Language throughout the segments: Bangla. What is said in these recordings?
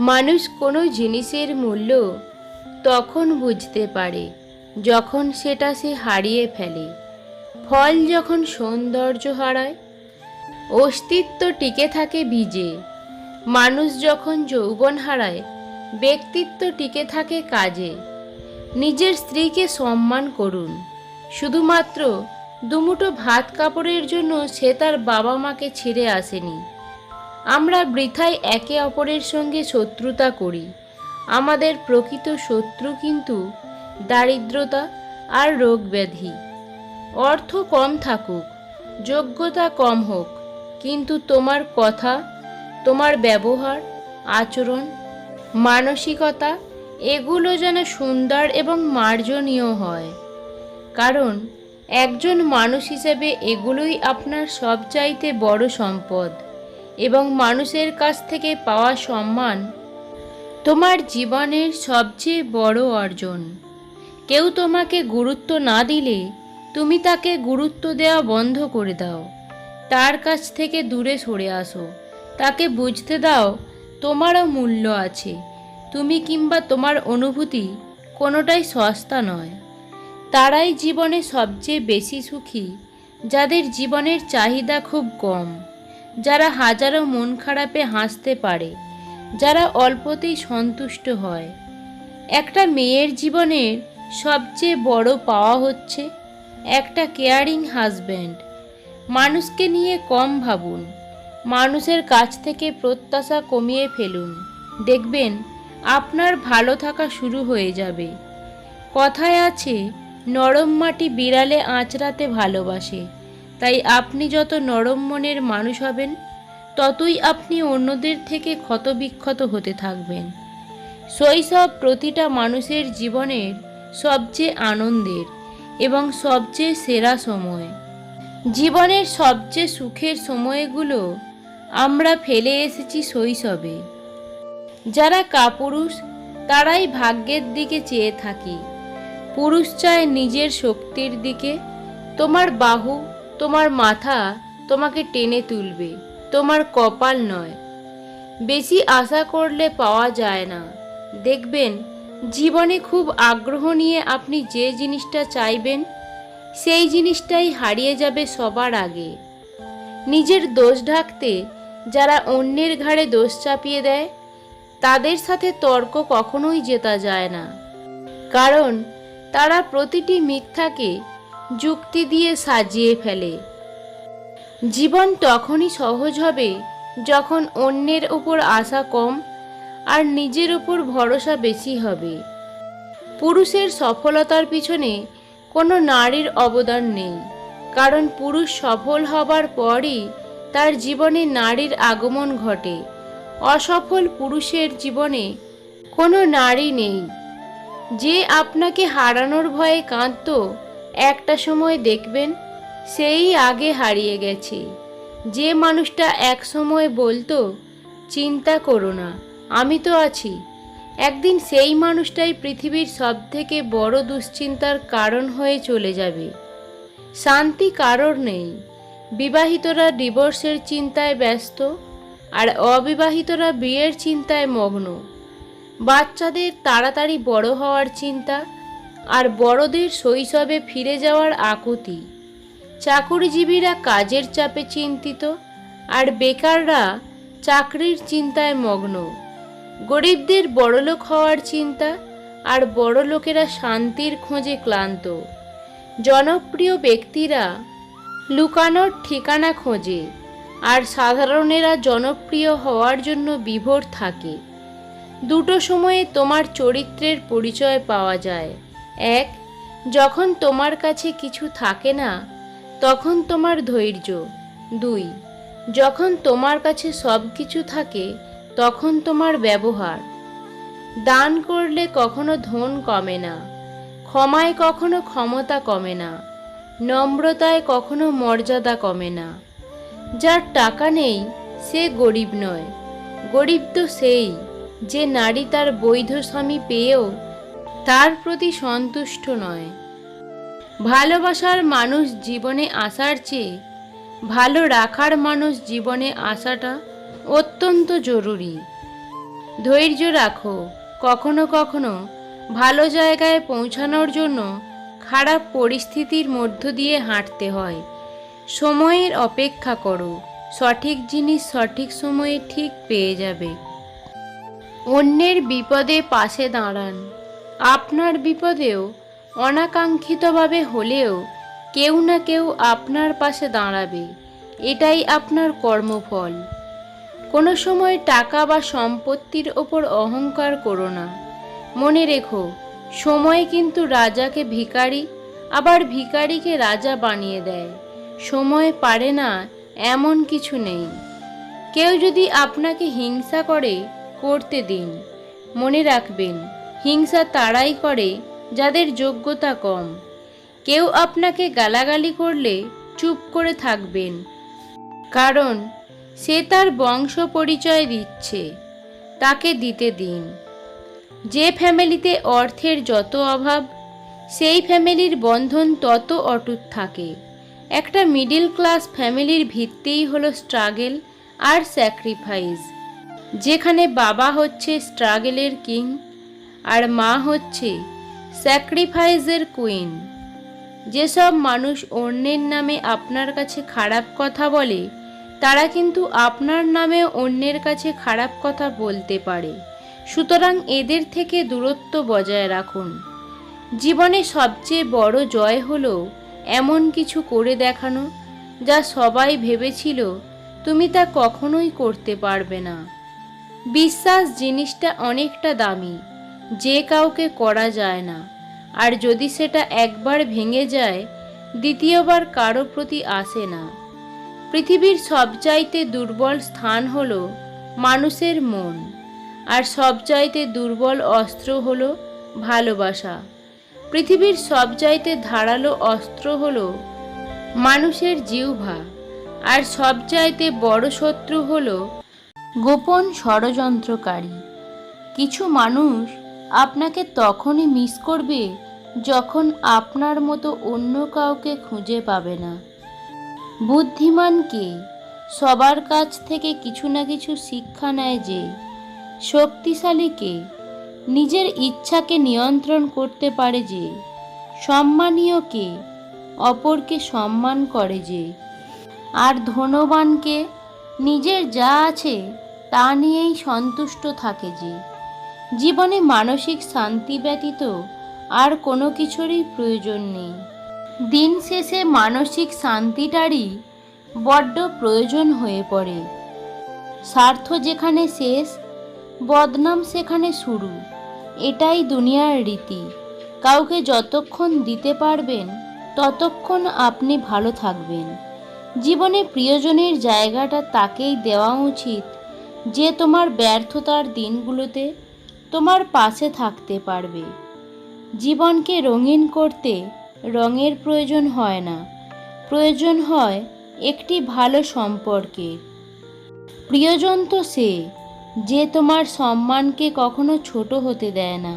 মানুষ কোনো জিনিসের মূল্য তখন বুঝতে পারে, যখন সেটা সে হারিয়ে ফেলে। ফল যখন সৌন্দর্য হারায়, অস্তিত্ব টিকে থাকে বীজে। মানুষ যখন যৌবন হারায়, ব্যক্তিত্ব টিকে থাকে কাজে। নিজের স্ত্রীকে সম্মান করুন। শুধুমাত্র দুমুটো ভাত কাপড়ের জন্য সে তার বাবা মাকে ছেড়ে আসেনি। আমরা বৃথায় একে অপরের সঙ্গে শত্রুতা করি। আমাদের প্রকৃত শত্রু কিন্তু দারিদ্রতা আর রোগ ব্যাধি অর্থ কম থাকুক, যোগ্যতা কম হোক, কিন্তু তোমার কথা, তোমার ব্যবহার, আচরণ, মানসিকতা, এগুলো যেন সুন্দর এবং মার্জনীয় হয়। কারণ একজন মানুষ হিসেবে এগুলোই আপনার সবচাইতে বড় সম্পদ। এবং মানুষের কাছ থেকে পাওয়া সম্মান তোমার জীবনের সবচেয়ে বড় অর্জন। কেউ তোমাকে গুরুত্ব না দিলে তুমি তাকে গুরুত্ব দেওয়া বন্ধ করে দাও। তার কাছ থেকে দূরে সরে আসো। তাকে বুঝতে দাও, তোমারও মূল্য আছে। তুমি কিংবা তোমার অনুভূতি কোনোটাই সস্তা নয়। তারাই জীবনে সবচেয়ে বেশি সুখী, যাদের জীবনের চাহিদা খুব কম। যারা হাজারো মন খারাপে হাসতে পারে, যারা অল্পতেই সন্তুষ্ট হয়। একটা মেয়ের জীবনের সবচেয়ে বড় পাওয়া হচ্ছে একটা কেয়ারিং হাজব্যান্ড মানুষকে নিয়ে কম ভাবুন, মানুষের কাছ থেকে প্রত্যাশা কমিয়ে ফেলুন। দেখবেন আপনার ভালো থাকা শুরু হয়ে যাবে। কথায় আছে, নরম মাটি বিড়ালে আঁচড়াতে ভালোবাসে। তাই আপনি যত নরম মনের মানুষ হবেন, ততই আপনি অন্যদের থেকে ক্ষতবিক্ষত হতে থাকবেন। শৈশব প্রতিটা মানুষের জীবনের সবচেয়ে আনন্দের এবং সবচেয়ে সেরা সময়। জীবনের সবচেয়ে সুখের সময়গুলো আমরা ফেলে এসেছি শৈশবে। যারা কাপুরুষ, তারাই ভাগ্যের দিকে চেয়ে থাকি। পুরুষ চায় নিজের শক্তির দিকে, তোমার বাহু তোমার মাথা তোমাকে টেনে তুলবে, তোমার কপাল নয়। বেশি আশা করলে পাওয়া যায় না। দেখবেন, জীবনে খুব আগ্রহ নিয়ে আপনি যে জিনিসটা চাইবেন, সেই জিনিসটাই হারিয়ে যাবে সবার আগে। নিজের দোষ ঢাকতে যারা অন্যের ঘাড়ে দোষ চাপিয়ে দেয়, তাদের সাথে তর্ক কখনোই জেতা যায় না। কারণ, তারা প্রতিটি মিথ্যাকে যুক্তি দিয়ে সাজিয়ে ফেলে। জীবন তখনই সহজ হবে যখন অন্যের উপর আশা কম আর নিজের উপর ভরসা বেশি হবে। পুরুষের সফলতার পিছনে কোনো নারীর অবদান নেই, কারণ পুরুষ সফল হবার পরই তার জীবনে নারীর আগমন ঘটে। অসফল পুরুষের জীবনে কোনো নারী নেই। যে আপনাকে হারানোর ভয়ে কাঁদত একটা সময় দেখবেন সেই আগে হারিয়ে গেছে। যে মানুষটা এক সময় বলতো, চিন্তা করো না, আমি তো আছি। একদিন সেই মানুষটাই পৃথিবীর সব থেকে বড় দুশ্চিন্তার কারণ হয়ে চলে যাবে। শান্তি কারোর নেই। বিবাহিতরা ডিভোর্সের চিন্তায় ব্যস্ত আর অবিবাহিতরা বিয়ের চিন্তায় মগ্ন। বাচ্চাদের তাড়াতাড়ি বড় হওয়ার চিন্তা আর বড়দের শৈশবে ফিরে যাওয়ার আকুতি। চাকুরিজীবীরা কাজের চাপে চিন্তিত, আর বেকাররা চাকরির চিন্তায় মগ্ন। গরিবদের বড়লোক হওয়ার চিন্তা, আর বড় লোকেরা শান্তির খোঁজে ক্লান্ত। জনপ্রিয় ব্যক্তিরা লুকানোর ঠিকানা খোঁজে, আর সাধারণেরা জনপ্রিয় হওয়ার জন্য বিভোর থাকে। দুটো সময়ে তোমার চরিত্রের পরিচয় পাওয়া যায়। এক, যখন তোমার কাছে কিছু থাকে না, তখন তোমার ধৈর্য। দুই, যখন তোমার কাছে সব কিছু থাকে, তখন তোমার ব্যবহার। দান করলে কখনো ধন কমে না, ক্ষমায় কখনো ক্ষমতা কমে না, নম্রতায় কখনো মর্যাদা কমে না। যার টাকা নেই, সে গরিব নয়। গরিব তো সেই, যে নারী তার বৈধ স্বামী পেয়েও তার প্রতি সন্তুষ্ট নয়। ভালোবাসার মানুষ জীবনে আসার চেয়ে ভালো রাখার মানুষ জীবনে আসাটা অত্যন্ত জরুরি। ধৈর্য রাখো, কখনো কখনো ভালো জায়গায় পৌঁছানোর জন্য খারাপ পরিস্থিতির মধ্য দিয়ে হাঁটতে হয়। সময়ের অপেক্ষা করো, সঠিক জিনিস সঠিক সময়ে ঠিক পেয়ে যাবে। অন্যের বিপদে পাশে দাঁড়ান। আপনার বিপদেও, অনাকাঙ্ক্ষিতভাবে হলেও কেউ না কেউ আপনার পাশে দাঁড়াবে। এটাই আপনার কর্মফল। কোনো সময় টাকা বা সম্পত্তির ওপর অহংকার করো না। মনে রেখো, সময় কিন্তু রাজাকে ভিখারি, আবার ভিখারিকে রাজা বানিয়ে দেয়। সময় পারে না, এমন কিছু নেই। কেউ যদি আপনাকে হিংসা করে, করতে দিন। মনে রাখবেন হিংসা তারাই করে, যাদের যোগ্যতা কম। কেউ আপনাকে গালাগালি করলে চুপ করে থাকবেন। কারণ, সে তার বংশ পরিচয় দিচ্ছে, তাকে দিতে দিন। যে ফ্যামিলিতে অর্থের যত অভাব, সেই ফ্যামিলির বন্ধন তত অটুট থাকে। একটা মিডিল ক্লাস ফ্যামিলির ভিত্তিই হলো স্ট্রাগেল আর স্যাক্রিফাইস। যেখানে বাবা হচ্ছে স্ট্রাগেলের কিং আর মা হচ্ছে স্যাক্রিফাইসের কুইন যেসব মানুষ অন্যের নামে আপনার কাছে খারাপ কথা বলে, তারা কিন্তু আপনার নামে অন্যের কাছে খারাপ কথা বলতে পারে। সুতরাং এদের থেকে দূরত্ব বজায় রাখুন। জীবনে সবচেয়ে বড় জয় হলো এমন কিছু করে দেখানো, যা সবাই ভেবেছিল তুমি তা কখনোই করতে পারবে না। বিশ্বাস জিনিসটা অনেকটা দামি। যে কাউকে করা যায় না। আর যদি সেটা একবার ভেঙে যায়, দ্বিতীয়বার কারও প্রতি আসে না। পৃথিবীর সবচাইতে দুর্বল স্থান হল মানুষের মন, আর সবচাইতে দুর্বল অস্ত্র হল ভালোবাসা। পৃথিবীর সবচাইতে ধারালো অস্ত্র হল মানুষের জিহ্বা, আর সবচাইতে বড় শত্রু হল গোপন ষড়যন্ত্রকারী। কিছু মানুষ আপনাকে তখনই মিস করবে যখন আপনার মতো অন্য কাউকে খুঁজে পাবে না। বুদ্ধিমান কে? সবার কাছ থেকে কিছু না কিছু শিক্ষা নেয় যে, শক্তিশালী কে? নিজের ইচ্ছাকে নিয়ন্ত্রণ করতে পারে যে, সম্মানীয় কে? অপরকে সম্মান করে যে, আর ধনবানকে নিজের যা আছে তা নিয়েই সন্তুষ্ট থাকে যে জীবনে মানসিক শান্তি ব্যতীত আর কোনো কিছুরই প্রয়োজন নেই। দিন শেষে মানসিক শান্তিটারই বড্ড প্রয়োজন হয়ে পড়ে। স্বার্থ যেখানে শেষ, বদনাম সেখানে শুরু। এটাই দুনিয়ার রীতি। কাউকে যতক্ষণ দিতে পারবেন, ততক্ষণ আপনি ভালো থাকবেন। জীবনে প্রিয়জনের জায়গাটা তাকেই দেওয়া উচিত যে তোমার ব্যর্থতার দিনগুলোতে তোমার পাশে থাকতে পারবে। জীবনকে রঙিন করতে রঙের প্রয়োজন হয় না। প্রয়োজন হয় একটি ভালো সম্পর্কের। প্রিয়জন তো সে, যে তোমার সম্মানকে কখনো ছোট হতে দেয় না,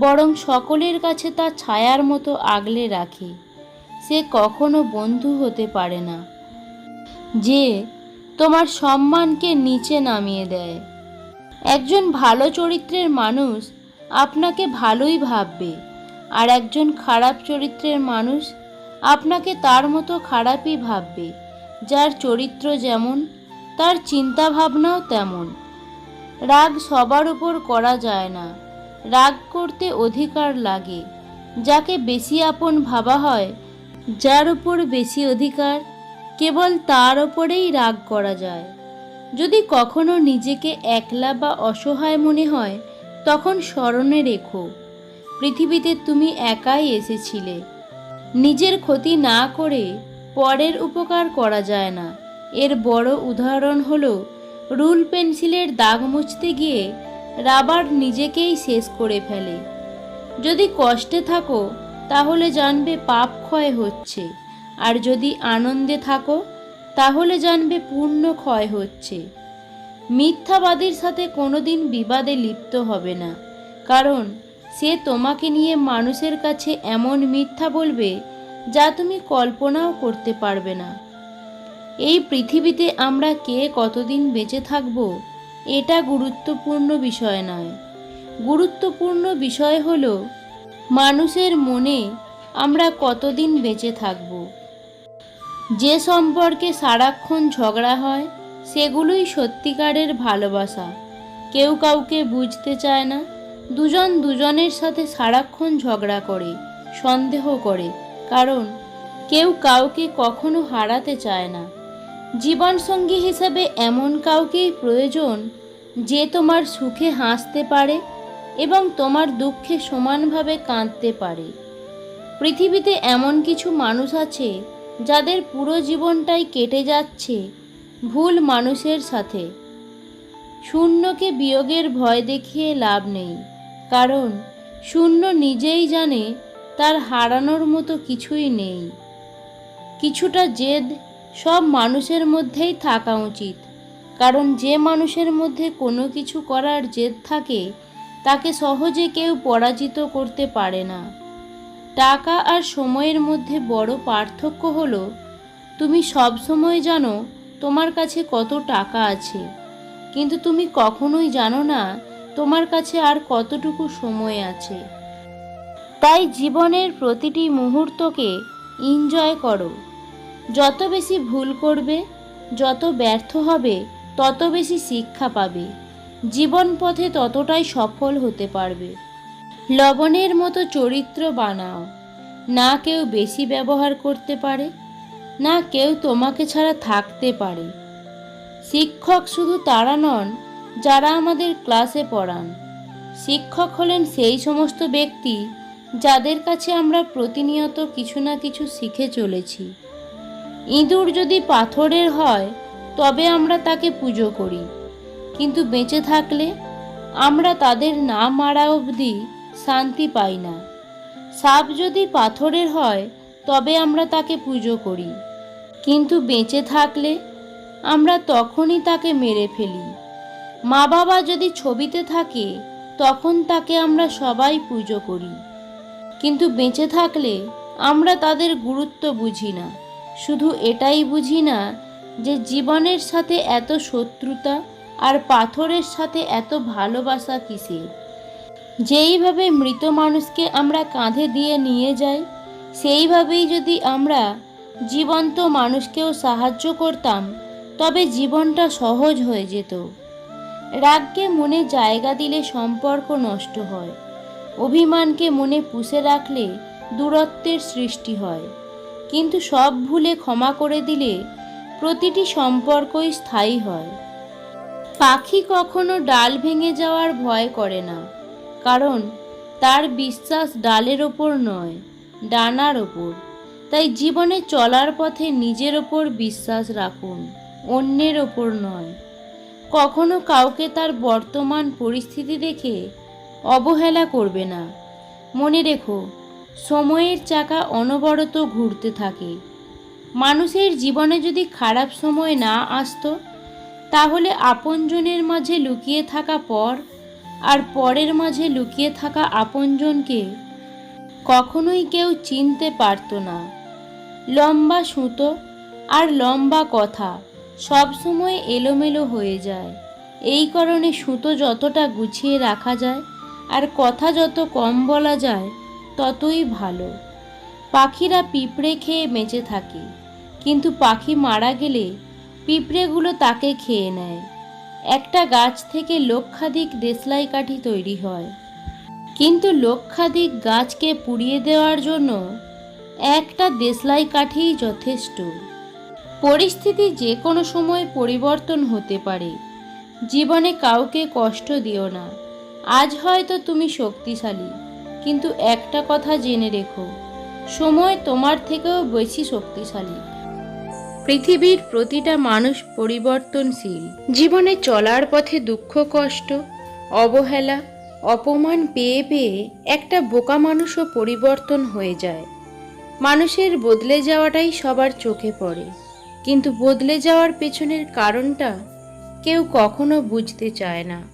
বরং সকলের কাছে তা ছায়ার মতো আগলে রাখে। সে কখনো বন্ধু হতে পারে না, যে তোমার সম্মানকে নিচে নামিয়ে দেয়। একজন ভালো চরিত্রের মানুষ আপনাকে ভালোই ভাববে, আর একজন খারাপ চরিত্রের মানুষ আপনাকে তার মতো খারাপই ভাববে। যার চরিত্র যেমন, তার চিন্তা ভাবনাও তেমন। রাগ সবার উপর করা যায় না। রাগ করতে অধিকার লাগে। যাকে বেশি আপন ভাবা হয়, যার উপর বেশি অধিকার, কেবল তার ওপরেই রাগ করা যায়। যদি কখনো নিজেকে একলা বা অসহায় মনে হয়, তখন স্মরণে রেখো, পৃথিবীতে তুমি একাই এসেছিলে। নিজের ক্ষতি না করে পরের উপকার করা যায় না। এর বড় উদাহরণ হলো, রুল পেন্সিলের দাগ মুছতে গিয়ে রাবার নিজেকেই শেষ করে ফেলে। যদি কষ্টে থাকো, তাহলে জানবে পাপ ক্ষয় হচ্ছে। আর যদি আনন্দে থাকো তাহলে জানবে পূর্ণ ক্ষয় হচ্ছে। মিথ্যাবাদীর সাথে কোনোদিন বিবাদে লিপ্ত হবে না। কারণ, সে তোমাকে নিয়ে মানুষের কাছে এমন মিথ্যা বলবে যা তুমি কল্পনাও করতে পারবে না। এই পৃথিবীতে আমরা কে কতদিন বেঁচে থাকব, এটা গুরুত্বপূর্ণ বিষয় নয়। গুরুত্বপূর্ণ বিষয় হলো, মানুষের মনে আমরা কতদিন বেঁচে থাকব। যে সম্পর্কে সারাক্ষণ ঝগড়া হয়, সেগুলোই সত্যিকারের ভালোবাসা। কেউ কাউকে বুঝতে চায় না, দুজন দুজনের সাথে সারাক্ষণ ঝগড়া করে, সন্দেহ করে। কারণ, কেউ কাউকে কখনো হারাতে চায় না। জীবনসঙ্গী হিসেবে এমন কাউকেই প্রয়োজন যে তোমার সুখে হাসতে পারে এবং তোমার দুঃখে সমানভাবে কাঁদতে পারে। পৃথিবীতে এমন কিছু মানুষ আছে যাদের পুরো জীবনটাই কেটে যাচ্ছে ভুল মানুষের সাথে। শূন্যকে বিয়োগের ভয় দেখিয়ে লাভ নেই, কারণ শূন্য নিজেই জানে তার হারানোর মতো কিছুই নেই। কিছুটা জেদ সব মানুষের মধ্যেই থাকা উচিত, কারণ যে মানুষের মধ্যে কোনো কিছু করার জেদ থাকে, তাকে সহজে কেউ পরাজিত করতে পারে না। টাকা আর সময়ের মধ্যে বড় পার্থক্য হলো, তুমি সব সময় জানো তোমার কাছে কত টাকা আছে। কিন্তু তুমি কখনোই জানো না তোমার কাছে আর কতটুকু সময় আছে। তাই জীবনের প্রতিটি মুহূর্তকে এনজয় করো। যত বেশি ভুল করবে, যত ব্যর্থ হবে, তত বেশি শিক্ষা পাবে। জীবন পথে ততটাই সফল হতে পারবে। লবণের মতো চরিত্র বানাও। না কেউ বেশি ব্যবহার করতে পারে, না কেউ তোমাকে ছাড়া থাকতে পারে। শিক্ষক শুধু তারা নন, যারা আমাদের ক্লাসে পড়ান। শিক্ষক হলেন সেই সমস্ত ব্যক্তি যাদের কাছে আমরা প্রতিনিয়ত কিছু না কিছু শিখে চলেছি। ইঁদুর যদি পাথরের হয়, তবে আমরা তাকে পুজো করি। কিন্তু বেঁচে থাকলে আমরা তাদের না মারা অবধি শান্তি পাই না। সাপ যদি পাথরের হয়, তবে আমরা তাকে পুজো করি। কিন্তু বেঁচে থাকলে আমরা তখনই তাকে মেরে ফেলি। মা বাবা যদি ছবিতে থাকে, তখন তাকে আমরা সবাই পুজো করি। কিন্তু বেঁচে থাকলে আমরা তাদের গুরুত্ব বুঝি না। শুধু এটাই বুঝি না যে জীবনের সাথে এত শত্রুতা আর পাথরের সাথে এত ভালোবাসা কিসের? যেইভাবে মৃত মানুষকে আমরা কাঁধে দিয়ে নিয়ে যাই, সেইভাবেই যদি আমরা জীবন্ত মানুষকেও সাহায্য করতাম, তবে জীবনটা সহজ হয়ে যেত। রাগকে মনে জায়গা দিলে সম্পর্ক নষ্ট হয়। অভিমানকে মনে পুষে রাখলে দূরত্বের সৃষ্টি হয়। কিন্তু সব ভুলে ক্ষমা করে দিলে প্রতিটি সম্পর্কই স্থায়ী হয়। পাখি কখনো ডাল ভেঙে যাওয়ার ভয় করে না। কারণ তার বিশ্বাস ডালের ওপর নয়, ডানার ওপর। তাই জীবনে চলার পথে নিজের ওপর বিশ্বাস রাখুন, অন্যের ওপর নয়। কখনো কাউকে তার বর্তমান পরিস্থিতি দেখে অবহেলা করবে না। মনে রেখো, সময়ের চাকা অনবরত ঘুরতে থাকে। মানুষের জীবনে যদি খারাপ সময় না আসতো, তাহলে আপনজনের মাঝে লুকিয়ে থাকা পর আর পরের মাঝে লুকিয়ে থাকা আপনজনকে কখনোই কেউ চিনতে পারতো না। লম্বা সুতো আর লম্বা কথা সবসময় এলোমেলো হয়ে যায়। এই কারণে সুতো যতটা গুছিয়ে রাখা যায় আর কথা যত কম বলা যায়, ততই ভালো। পাখিরা পিঁপড়ে খেয়ে বেঁচে থাকে, কিন্তু পাখি মারা গেলে পিঁপড়েগুলো তাকে খেয়ে নেয়। একটা গাছ থেকে লক্ষাধিক দেশলাই কাঠি তৈরি হয়। কিন্তু লক্ষাধিক গাছকে পুড়িয়ে দেওয়ার জন্য একটা দেশলাই কাঠিই যথেষ্ট। পরিস্থিতি যে কোনো সময় পরিবর্তন হতে পারে। জীবনে কাউকে কষ্ট দিও না। আজ হয়তো তুমি শক্তিশালী, কিন্তু একটা কথা জেনে রেখো। সময় তোমার থেকেও বেশি শক্তিশালী। পৃথিবীর প্রতিটা মানুষ পরিবর্তনশীল। জীবনে চলার পথে দুঃখ, কষ্ট, অবহেলা, অপমান পেয়ে পেয়ে একটা বোকা মানুষও পরিবর্তন হয়ে যায়। মানুষের বদলে যাওয়াটাই সবার চোখে পড়ে। কিন্তু বদলে যাওয়ার পেছনের কারণটা কেউ কখনো বুঝতে চায় না।